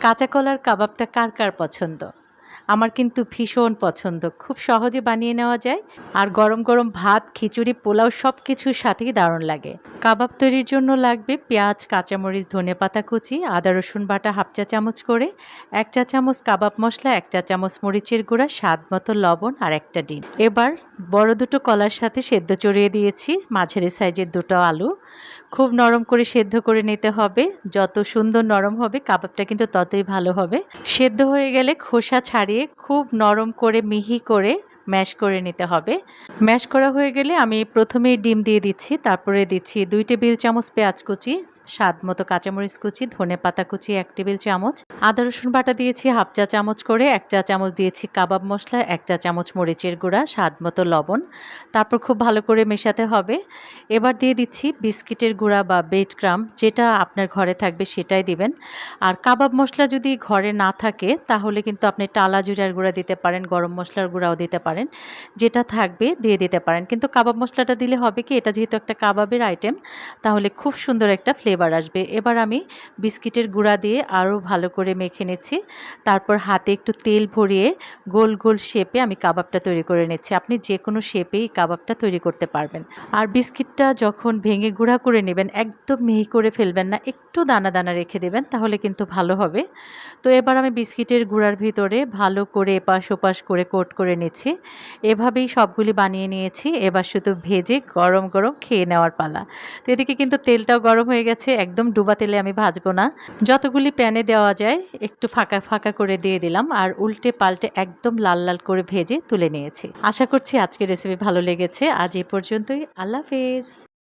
কাঁচা কলার কাবাবটা কার কার পছন্দ? আমার কিন্তু ভীষণ পছন্দ। খুব সহজে বানিয়ে নেওয়া যায়। আর গরম গরম ভাত, খিচুড়ি, পোলাও সব কিছুর সাথেই দারুণ লাগে। কাবাব তৈরির জন্য লাগবে পেঁয়াজ, কাঁচামরিচ, ধনে পাতা কুচি, আদা, রসুন বাটা হাফ চা চামচ করে, এক চা চামচ কাবাব মশলা, এক চা চামচ মরিচের গুঁড়া, স্বাদ মতো লবণ আর একটা ডিম। এবার বড় দুটো কলার সাথে সেদ্ধ চড়িয়ে দিয়েছি। মাঝারি সাইজের দুটো আলু। খুব নরম করে সেদ্ধ করে নিতে হবে। যত সুন্দর নরম হবে, কাবাবটা কিন্তু ততই ভালো হবে। সেদ্ধ হয়ে গেলে খোসা ছাড়িয়ে খুব নরম করে মিহি করে ম্যাশ করে নিতে হবে। ম্যাশ করা হয়ে গেলে আমি প্রথমেই ডিম দিয়ে দিচ্ছি, তারপরে দিচ্ছি দুই টেবিল চামচ পেঁয়াজ কুচি, স্বাদ মতো কাঁচামরিচ কুচি, ধনে পাতা কুচি, এক টেবিল চামচ। আদা, রসুন বাটা দিয়েছি হাফ চা চামচ করে, এক চা চামচ দিয়েছি কাবাব মশলা, এক চা চামচ মরিচের গুঁড়া, স্বাদ মতো লবণ। তারপর খুব ভালো করে মেশাতে হবে। এবার দিয়ে দিচ্ছি বিস্কিটের গুঁড়া বা বেড ক্রাম যেটা আপনার ঘরে থাকবে সেটাই দিবেন। আর কাবাব মশলা যদি ঘরে না থাকে, তাহলে কিন্তু আপনি টালা জিরার গুঁড়া দিতে পারেন, গরম মশলার গুঁড়াও দিতে পারেন। যেটা থাকবে দিয়ে দিতে পারেন। কিন্তু কাবাব মশলাটা দিলে হবে কি, এটা যেহেতু একটা কাবাবের আইটেম তাহলে খুব সুন্দর একটা ফ্লেভার আসবে। এবার আমি বিস্কিটের গুঁড়া দিয়ে আরও ভালো করে মেখে নিচ্ছি। তারপর হাতে একটু তেল ভরিয়ে গোল গোল শেপে আমি কাবাবটা তৈরি করে নিচ্ছি। আপনি যে কোনো শেপেই কাবাবটা তৈরি করতে পারবেন। আর বিস্কিটটা যখন ভেঙে গুঁড়া করে নেবেন, একদম মিহি করে ফেলবেন না, একটু দানা দানা রেখে দেবেন, তাহলে কিন্তু ভালো হবে। তো এবার আমি বিস্কিটের গুঁড়ার ভিতরে ভালো করে এপাশ ওপাশ করে কোট করে নিচ্ছি। এভাবেই সবগুলি বানিয়ে নিয়েছি। এবার শুধু ভেজে গরম গরম খেয়ে নেওয়ার পালা। তো এদিকে কিন্তু তেলটাও গরম হয়ে গেছে। একদম ডুবা তেলে আমি ভাজবো না। যতগুলি প্যানে দেওয়া যায়, একটু ফাঁকা ফাঁকা করে দিয়ে দিলাম। আর উল্টে পাল্টে একদম লাল লাল করে ভেজে তুলে নিয়েছি। আশা করছি আজকের রেসিপি ভালো লেগেছে। আজ এ পর্যন্তই। আল্লাহ হাফেজ।